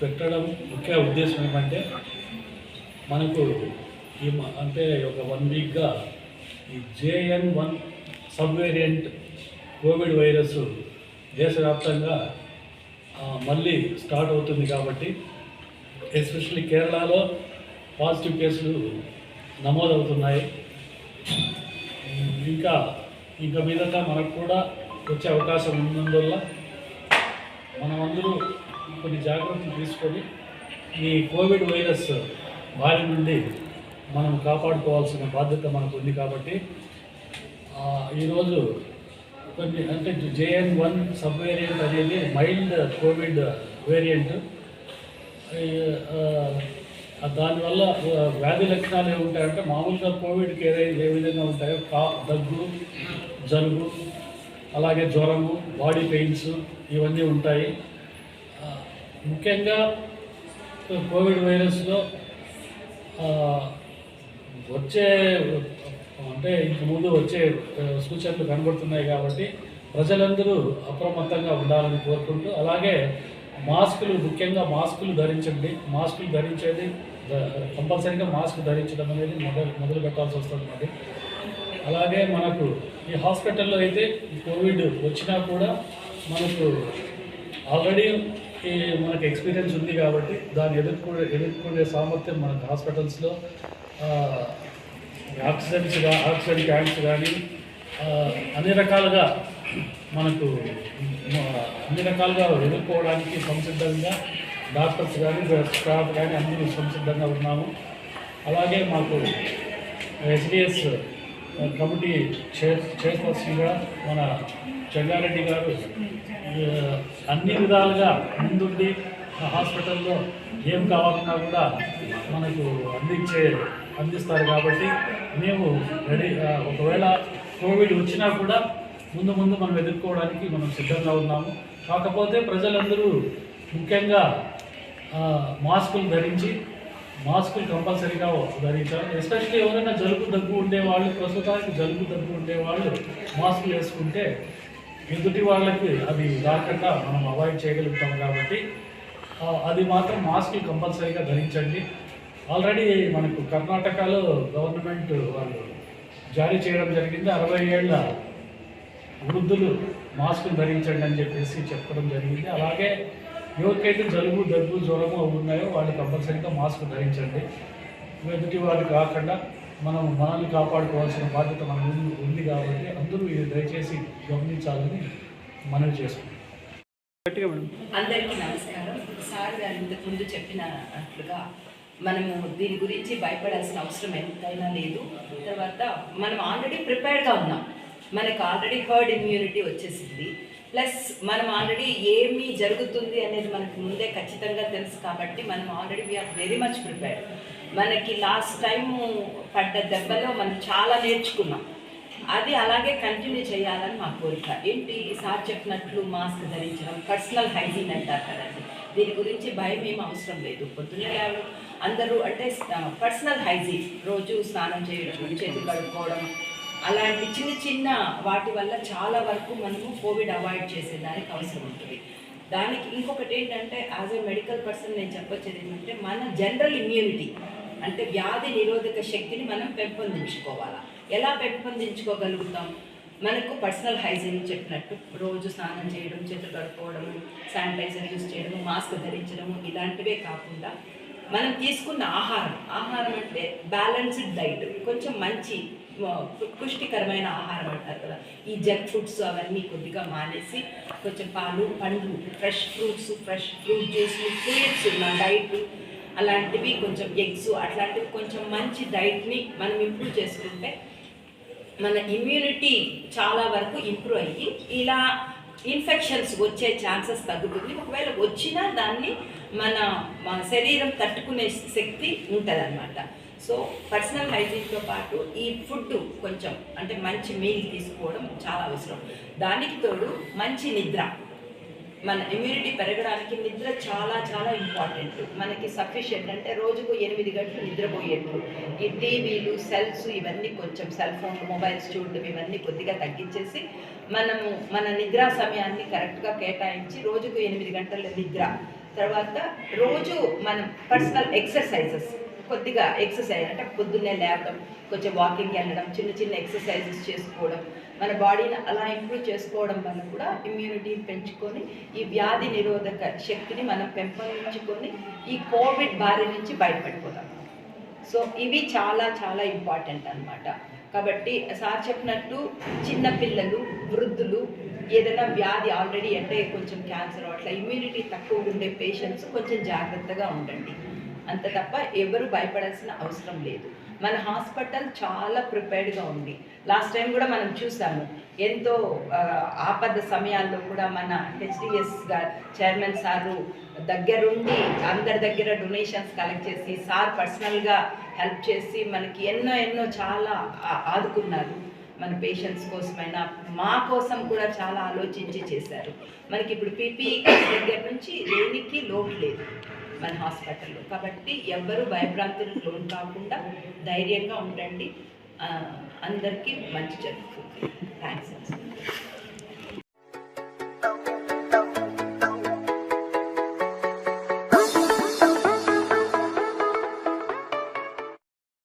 పెట్టడం ముఖ్య ఉద్దేశం ఏమంటే మనకు ఈ మ- అంటే ఒక వన్ వీక్గా ఈ JN one sub variant covid virus దేశవ్యాప్తంగా మళ్ళీ స్టార్ట్ అవుతుంది కాబట్టి ఎస్పెషల్లీ కేరళలో పాజిటివ్ కేసులు నమోదవుతున్నాయి. ఇంకా ఇంకా మీదట మనకు కూడా వచ్చే అవకాశం ఉన్నందువల్ల మనమందరూ కొన్ని జాగ్రత్తలు తీసుకొని ఈ కోవిడ్ వైరస్ బారి నుండి మనం కాపాడుకోవాల్సిన బాధ్యత మనకు ఉంది కాబట్టి ఈరోజు కొన్ని అంటే జేఎన్ వన్ సబ్ వేరియంట్ అనేది మైల్డ్ కోవిడ్ వేరియంట్. దానివల్ల వ్యాధి లక్షణాలు ఏముంటాయంటే మామూలుగా కోవిడ్కి ఏ ఏ విధంగా ఉంటాయో కా దగ్గు జలుబు అలాగే జ్వరము బాడీ పెయిన్స్ ఇవన్నీ ఉంటాయి. ముఖ్యంగా కోవిడ్ వైరస్లో వచ్చే అంటే ఇంతకుముందు ముందు వచ్చే సూచనలు కనబడుతున్నాయి కాబట్టి ప్రజలందరూ అప్రమత్తంగా ఉండాలని కోరుకుంటూ అలాగే మాస్కులు ముఖ్యంగా మాస్కులు ధరించండి. మాస్కులు ధరించేది కంపల్సరీగా మాస్క్ ధరించడం అనేది మొదలు మొదలు పెట్టాల్సి వస్తుంది మరి అలాగే మనకు ఈ హాస్పిటల్లో అయితే కోవిడ్ వచ్చినా కూడా మనకు ఆల్రెడీ ఈ మనకు ఎక్స్పీరియన్స్ ఉంది కాబట్టి దాన్ని ఎదుర్కొనే ఎదుర్కొనే సామర్థ్యం మనకు హాస్పిటల్స్లో ఆక్సిజన్స్ ఆక్సిజన్ ట్యాంక్స్ కానీ అన్ని రకాలుగా మనకు అన్ని రకాలుగా ఎదుర్కోవడానికి సంసిద్ధంగా డాక్టర్స్ కానీ స్టాఫ్ కానీ అన్ని సంసిద్ధంగా ఉన్నాము. అలాగే మాకు ఎస్డిఎస్ కమిటీ చైర్ చైర్పర్సన్గా మన జగ్గారెడ్డి గారు అన్ని విధాలుగా ముందుండి హాస్పిటల్లో ఏం కావాలన్నా కూడా మనకు అందించే అందిస్తారు కాబట్టి మేము రెడీ ఒకవేళ కోవిడ్ వచ్చినా కూడా ముందు ముందు మనం ఎదుర్కోవడానికి మనం సిద్ధంగా ఉన్నాము. కాకపోతే ప్రజలందరూ ముఖ్యంగా మాస్కులు ధరించి మాస్కులు కంపల్సరీగా ధరించాలి ఎస్పెషల్లీ ఎవరైనా జలుబు దగ్గు ఉండేవాళ్ళు ప్రస్తుతానికి జలుబు దగ్గు ఉండేవాళ్ళు మాస్కులు వేసుకుంటే ఎదుటి వాళ్ళకి అది రాకుండా మనం అవాయిడ్ చేయగలుగుతాం కాబట్టి అది మాత్రం మాస్కులు కంపల్సరీగా ధరించండి. ఆల్రెడీ మనకు కర్ణాటకలో గవర్నమెంట్ వాళ్ళు జారీ చేయడం జరిగింది. అరవై ఏళ్ళ వృద్ధులు మాస్కులు ధరించండి అని చెప్పేసి చెప్పడం జరిగింది. అలాగే ఎవరికైతే జలుబు దగ్గు జ్వరము అవి ఉన్నాయో వాళ్ళు కంపల్సరీగా మాస్క్ ధరించండి. ఎదుటి వారు కాకుండా మనం మనల్ని కాపాడుకోవాల్సిన బాధ్యత మన ఉంది ఉంది కాబట్టి అందరూ ఇది దయచేసి గమనించాలని మనవి చేసుకుంటాం అందరికీ నమస్కారం. సార్ గారు ఇంతకు ముందు చెప్పినట్లుగా మనము దీని గురించి భయపడాల్సిన అవసరం ఎంతైనా లేదు. తర్వాత మనం ఆల్రెడీ ప్రిపేర్డ్గా ఉన్నాం. మనకు ఆల్రెడీ హర్డ్ ఇమ్యూనిటీ వచ్చేసింది. ప్లస్ మనం ఆల్రెడీ ఏమి జరుగుతుంది అనేది మనకు ముందే ఖచ్చితంగా తెలుసు కాబట్టి మనం already we're very much prepared మనకి లాస్ట్ టైం పడ్డ దెబ్బలో మనం చాలా నేర్చుకున్నాం. అది అలాగే కంటిన్యూ చేయాలని మా కోరిక. ఏంటి? సార్ చెప్పినట్లు మాస్క్ ధరించడం పర్సనల్ హైజీన్ అంటారు కదండి. దీని గురించి భయం ఏం అవసరం లేదు. పొద్దున్నే లేవడం అందరూ అంటే పర్సనల్ హైజీన్ రోజు స్నానం చేయడం చేతులు కడుక్కోవడం అలాంటి చిన్న చిన్న వాటి వల్ల చాలా వరకు మనము కోవిడ్ అవాయిడ్ చేసేదానికి అవసరం ఉంటుంది. దానికి ఇంకొకటి ఏంటంటే యాజ్ ఏ మెడికల్ పర్సన్ నేను చెప్పొచ్చేది ఏంటంటే మన జనరల్ ఇమ్యూనిటీ అంటే వ్యాధి నిరోధక శక్తిని మనం పెంపొందించుకోవాలా. ఎలా పెంపొందించుకోగలుగుతాం? మనకు పర్సనల్ హైజీన్ చెప్పినట్టు రోజు స్నానం చేయడం చేతులు కడుక్కోవడము శానిటైజర్ యూస్ చేయడము మాస్క్ ధరించడము ఇలాంటివే కాకుండా మనం తీసుకున్న ఆహారం ఆహారం అంటే బ్యాలెన్స్డ్ డైట్ కొంచెం మంచి పు- పుష్టికరమైన ఆహారం అంటారు కదా. ఈ జంక్ ఫుడ్స్ అవన్నీ కొద్దిగా మానేసి కొంచెం పాలు పండ్లు ఫ్రెష్ ఫ్రూట్స్ ఫ్రెష్ ఫ్రూట్ జ్యూస్లు ఫ్రూట్స్ ఉన్న డైట్ అలాంటివి కొంచెం ఎగ్స్ అట్లాంటివి కొంచెం మంచి డైట్ని మనం ఇంప్రూవ్ చేసుకుంటే మన ఇమ్యూనిటీ చాలా వరకు ఇంప్రూవ్ అయ్యి ఇలా ఇన్ఫెక్షన్స్ వచ్చే ఛాన్సెస్ తగ్గుతుంది. ఒకవేళ వచ్చినా దాన్ని మన మన శరీరం తట్టుకునే శక్తి ఉంటుందన్నమాట. సో పర్సనల్ హైజీన్తో పాటు ఈ ఫుడ్ కొంచెం అంటే మంచి మీల్ తీసుకోవడం చాలా అవసరం. దానికి తోడు మంచి నిద్ర. మన ఇమ్యూనిటీ పెరగడానికి నిద్ర చాలా చాలా ఇంపార్టెంట్ మనకి సఫిషియెంట్ అంటే రోజుకు ఎనిమిది గంటలు నిద్రపోయేట్లు ఈ టీవీలు సెల్స్ ఇవన్నీ కొంచెం సెల్ ఫోన్ మొబైల్స్ చూడడం ఇవన్నీ కొద్దిగా తగ్గించేసి మనము మన నిద్రా సమయాన్ని కరెక్ట్గా కేటాయించి రోజుకు ఎనిమిది గంటల నిద్ర. తర్వాత రోజు మనం పర్సనల్ ఎక్సర్సైజెస్ కొద్దిగా ఎక్సర్సైజ్ అంటే పొద్దున్నే లేవడం కొంచెం వాకింగ్ వెళ్ళడం చిన్న చిన్న ఎక్సర్సైజెస్ చేసుకోవడం మన బాడీని అలా ఇంప్రూవ్ చేసుకోవడం వల్ల కూడా ఇమ్యూనిటీని పెంచుకొని ఈ వ్యాధి నిరోధక శక్తిని మనం పెంపొందించుకొని ఈ కోవిడ్ బారి నుంచి బయటపడిపోతాం. సో ఇవి చాలా చాలా ఇంపార్టెంట్ అన్నమాట. కాబట్టి సార్ చెప్పినట్టు చిన్నపిల్లలు వృద్ధులు ఏదైనా వ్యాధి ఆల్రెడీ అంటే కొంచెం క్యాన్సర్ అట్లా ఇమ్యూనిటీ తక్కువ ఉండే పేషెంట్స్ కొంచెం జాగ్రత్తగా ఉండండి. అంత తప్ప ఎవరు భయపడాల్సిన అవసరం లేదు. మన హాస్పిటల్ చాలా ప్రిపేర్డ్గా ఉంది. లాస్ట్ టైం కూడా మనం చూసాము. ఎంతో ఆపద సమయాల్లో కూడా మన హెచ్డిఎస్ గారు చైర్మన్ సారు దగ్గరుండి అందరి దగ్గర డొనేషన్స్ కలెక్ట్ చేసి సార్ పర్సనల్గా హెల్ప్ చేసి మనకి ఎన్నో ఎన్నో చాలా ఆదుకున్నారు. మన పేషెంట్స్ కోసమైనా మా కోసం కూడా చాలా ఆలోచించి చేశారు. మనకి ఇప్పుడు పీపీ దగ్గర నుంచి దేనికి లోటు లేదు మన హాస్పిటల్లో. కాబట్టి ఎవ్వరూ భయభ్రాంతులకు లోన్ కాకుండా ధైర్యంగా ఉండండి. అందరికీ మంచి జరుగుతుంది. థ్యాంక్స్